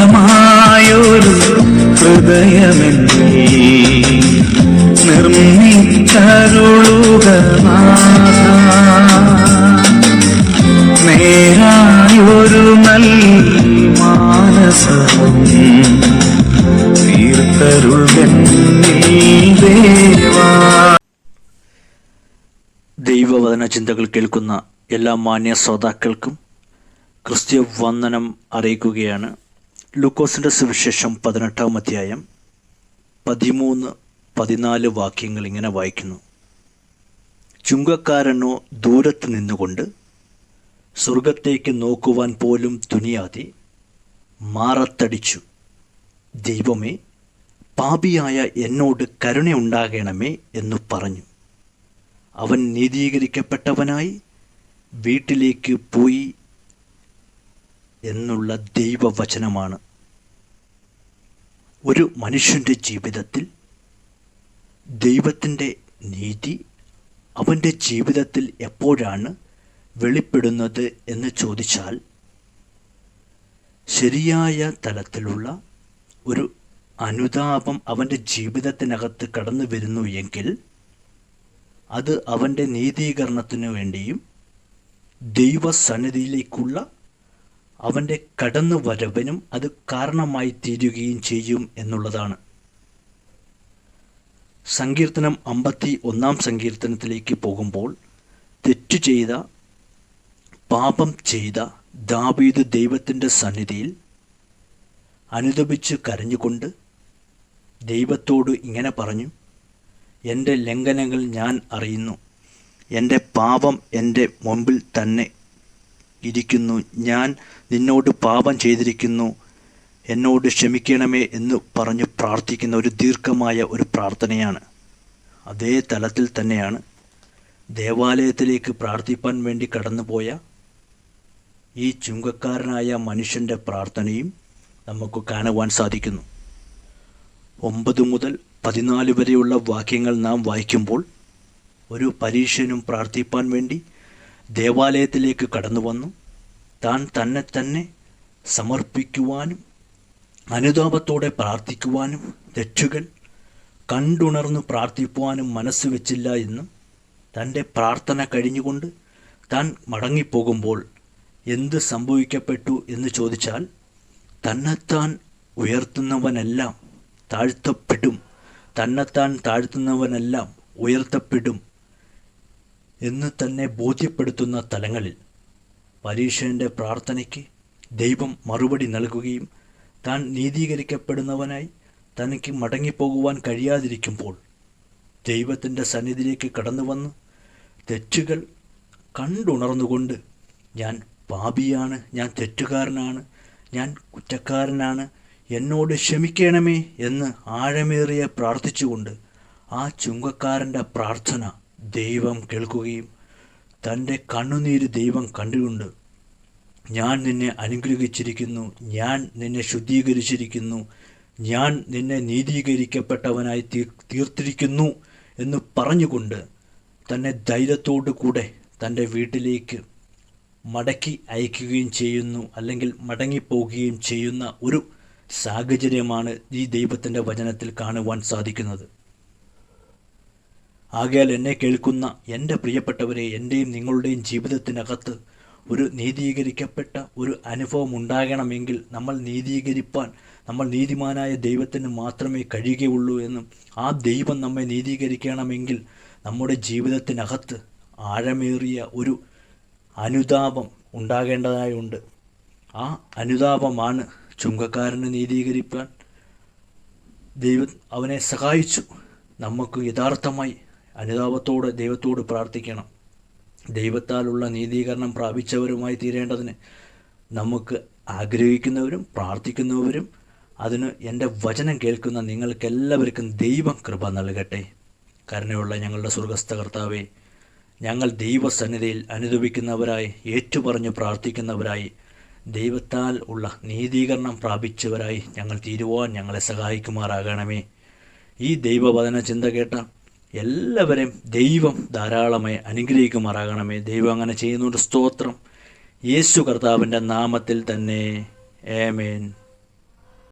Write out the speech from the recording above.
നിർമ്മലമായൊരു ഹൃദയമെന്നീ നിർമ്മിച്ചരുളുക നേരായൊരു നൽ മാനസവും ദൈവവചന ചിന്തകൾ കേൾക്കുന്ന എല്ലാ മാന്യ ശ്രോതാക്കൾക്കും ക്രിസ്ത്യ വന്ദനം അറിയിക്കുകയാണ്. ലൂക്കോസിന്റെ സുവിശേഷം പതിനെട്ടാം അധ്യായം പതിമൂന്ന് പതിനാല് വാക്യങ്ങൾ ഇങ്ങനെ വായിക്കുന്നു. ചുങ്കക്കാരനോ ദൂരത്ത് നിന്നുകൊണ്ട് സ്വർഗത്തേക്ക് നോക്കുവാൻ പോലും തുനിയാതെ മാറത്തടിച്ചു. ദൈവമേ പാപിയായ എന്നോട് കരുണയുണ്ടാകണമേ എന്നു പറഞ്ഞു. അവൻ നീതീകരിക്കപ്പെട്ടവനായി വീട്ടിലേക്ക് പോയി എന്നുള്ള ദൈവവചനമാണ്. ഒരു മനുഷ്യന്റെ ജീവിതത്തിൽ ദൈവത്തിന്റെ നീതി അവന്റെ ജീവിതത്തിൽ എപ്പോഴാണ് വെളിപ്പെടുന്നത് എന്ന് ചോദിച്ചാൽ ശരിയായ തലത്തിലുള്ള ഒരു അനുതാപം അവന്റെ ജീവിതത്തിനകത്ത് കടന്നു വരുന്നു എങ്കിൽ അത് അവന്റെ നീതീകരണത്തിനു വേണ്ടിയും ദൈവസന്നിധിയിലേക്കുള്ള അവന്റെ കടന്നു വരവിനും അത് കാരണമായി തീരുകയും ചെയ്യും എന്നുള്ളതാണ്. സങ്കീർത്തനം അമ്പത്തി ഒന്നാം സങ്കീർത്തനത്തിലേക്ക് പോകുമ്പോൾ തെറ്റു ചെയ്ത പാപം ചെയ്ത ദാവീദ് ദൈവത്തിന്റെ സന്നിധിയിൽ അനുദപിച്ച് കരഞ്ഞുകൊണ്ട് ദൈവത്തോട് ഇങ്ങനെ പറഞ്ഞു എന്റെ ലംഘനങ്ങൾ ഞാൻ അറിയുന്നു. എന്റെ പാപം എന്റെ മുമ്പിൽ തന്നെ ഇരിക്കുന്നു. ഞാൻ നിന്നോട് പാപം ചെയ്തിരിക്കുന്നു. എന്നോട് ക്ഷമിക്കണമേ എന്ന് പറഞ്ഞ് പ്രാർത്ഥിക്കുന്ന ഒരു ദീർഘമായ ഒരു പ്രാർത്ഥനയാണ്. അതേ തലത്തിൽ തന്നെയാണ് ദേവാലയത്തിലേക്ക് പ്രാർത്ഥിപ്പാൻ വേണ്ടി കടന്നുപോയ ഈ ചുങ്കക്കാരനായ മനുഷ്യന്റെ പ്രാർത്ഥനയും നമുക്ക് കാണുവാൻ സാധിക്കുന്നു. ഒമ്പത് മുതൽ പതിനാല് വരെയുള്ള വാക്യങ്ങൾ നാം വായിക്കുമ്പോൾ ഒരു പരീക്ഷനും പ്രാർത്ഥിപ്പാൻ വേണ്ടി ദേവാലയത്തിലേക്ക് കടന്നു വന്നു. താൻ തന്നെ തന്നെ സമർപ്പിക്കുവാനും അനുതാപത്തോടെ പ്രാർത്ഥിക്കുവാനും തെറ്റുകൾ കണ്ടുണർന്നു പ്രാർത്ഥിക്കുവാനും മനസ്സ് വെച്ചില്ല എന്നും തന്റെ പ്രാർത്ഥന കഴിഞ്ഞുകൊണ്ട് താൻ മടങ്ങിപ്പോകുമ്പോൾ എന്ത് സംഭവിക്കപ്പെട്ടു എന്ന് ചോദിച്ചാൽ തന്നെത്താൻ ഉയർത്തുന്നവനെല്ലാം താഴ്ത്തപ്പെടും. തന്നെത്താൻ താഴ്ത്തുന്നവനെല്ലാം ഉയർത്തപ്പെടും എന്ന് തന്നെ ബോധ്യപ്പെടുത്തുന്ന തലങ്ങളിൽ പരീക്ഷന്റെ പ്രാർത്ഥനയ്ക്ക് ദൈവം മറുപടി നൽകുകയും താൻ നീതീകരിക്കപ്പെടുന്നവനായി തനിക്ക് മടങ്ങിപ്പോകുവാൻ കഴിയാതിരിക്കുമ്പോൾ ദൈവത്തിന്റെ സന്നിധിയിലേക്ക് കടന്നു വന്ന് തെറ്റുകൾ കണ്ടുണർന്നുകൊണ്ട് ഞാൻ പാപിയാണ് ഞാൻ തെറ്റുകാരനാണ് ഞാൻ കുറ്റക്കാരനാണ് എന്നോട് ക്ഷമിക്കണമേ എന്ന് ആഴമേറിയ പ്രാർത്ഥിച്ചുകൊണ്ട് ആ ചുങ്കക്കാരന്റെ പ്രാർത്ഥന ദൈവം കേൾക്കുകയും തന്റെ കണ്ണുനീര് ദൈവം കണ്ടുകൊണ്ട് ഞാൻ നിന്നെ അനുഗ്രഹിച്ചിരിക്കുന്നു ഞാൻ നിന്നെ ശുദ്ധീകരിച്ചിരിക്കുന്നു ഞാൻ നിന്നെ നീതീകരിക്കപ്പെട്ടവനായി തീർത്തിരിക്കുന്നു എന്ന് പറഞ്ഞുകൊണ്ട് തന്നെ ധൈര്യത്തോടു കൂടെ തന്റെ വീട്ടിലേക്ക് മടക്കി അയക്കുകയും ചെയ്യുന്നു അല്ലെങ്കിൽ മടങ്ങിപ്പോകുകയും ചെയ്യുന്ന ഒരു സാഹചര്യമാണ് ഈ ദൈവത്തിന്റെ വചനത്തിൽ കാണുവാൻ സാധിക്കുന്നത്. ആകയാൽ എന്നെ കേൾക്കുന്ന എന്റെ പ്രിയപ്പെട്ടവരെ എന്റെയും നിങ്ങളുടെയും ജീവിതത്തിനകത്ത് ഒരു നീതീകരിക്കപ്പെട്ട ഒരു അനുഭവം ഉണ്ടാകണമെങ്കിൽ നമ്മൾ നീതീകരിപ്പാൻ നമ്മൾ നീതിമാനായ ദൈവത്തിന് മാത്രമേ കഴിയുകയുള്ളൂ എന്നും ആ ദൈവം നമ്മെ നീതീകരിക്കണമെങ്കിൽ നമ്മുടെ ജീവിതത്തിനകത്ത് ആഴമേറിയ ഒരു അനുതാപം ഉണ്ടാകേണ്ടതായുണ്ട്. ആ അനുതാപമാണ് ചുങ്കക്കാരനെ നീതീകരിക്കാൻ ദൈവം അവനെ സഹായിച്ചു. നമുക്ക് യഥാർത്ഥമായി അനുതാപത്തോടെ ദൈവത്തോട് പ്രാർത്ഥിക്കണം. ദൈവത്താലുള്ള നീതീകരണം പ്രാപിച്ചവരുമായി തീരേണ്ടതിന് നമുക്ക് ആഗ്രഹിക്കുന്നവരും പ്രാർത്ഥിക്കുന്നവരും അതിന് എന്റെ വചനം കേൾക്കുന്ന നിങ്ങൾക്കെല്ലാവർക്കും ദൈവം കൃപ നൽകട്ടെ. കരുണയുള്ള ഞങ്ങളുടെ സ്വർഗസ്ഥ കർത്താവേ ഞങ്ങൾ ദൈവസന്നിധിയിൽ അനുദപിക്കുന്നവരായി ഏറ്റുപറഞ്ഞ് പ്രാർത്ഥിക്കുന്നവരായി ദൈവത്താൽ ഉള്ള നീതീകരണം പ്രാപിച്ചവരായി ഞങ്ങൾ തീരുവാൻ ഞങ്ങളെ സഹായിക്കുമാറാകണമേ. ഈ ദൈവവചന ചിന്ത കേട്ട എല്ലാവരെയും ദൈവം ധാരാളമായി അനുഗ്രഹിക്കുമാറാകണമേ. ദൈവം അങ്ങനെ ചെയ്യുന്നൊരു സ്തോത്രം. യേശു കർത്താവിന്റെ നാമത്തിൽ തന്നെ. ഏമേൻ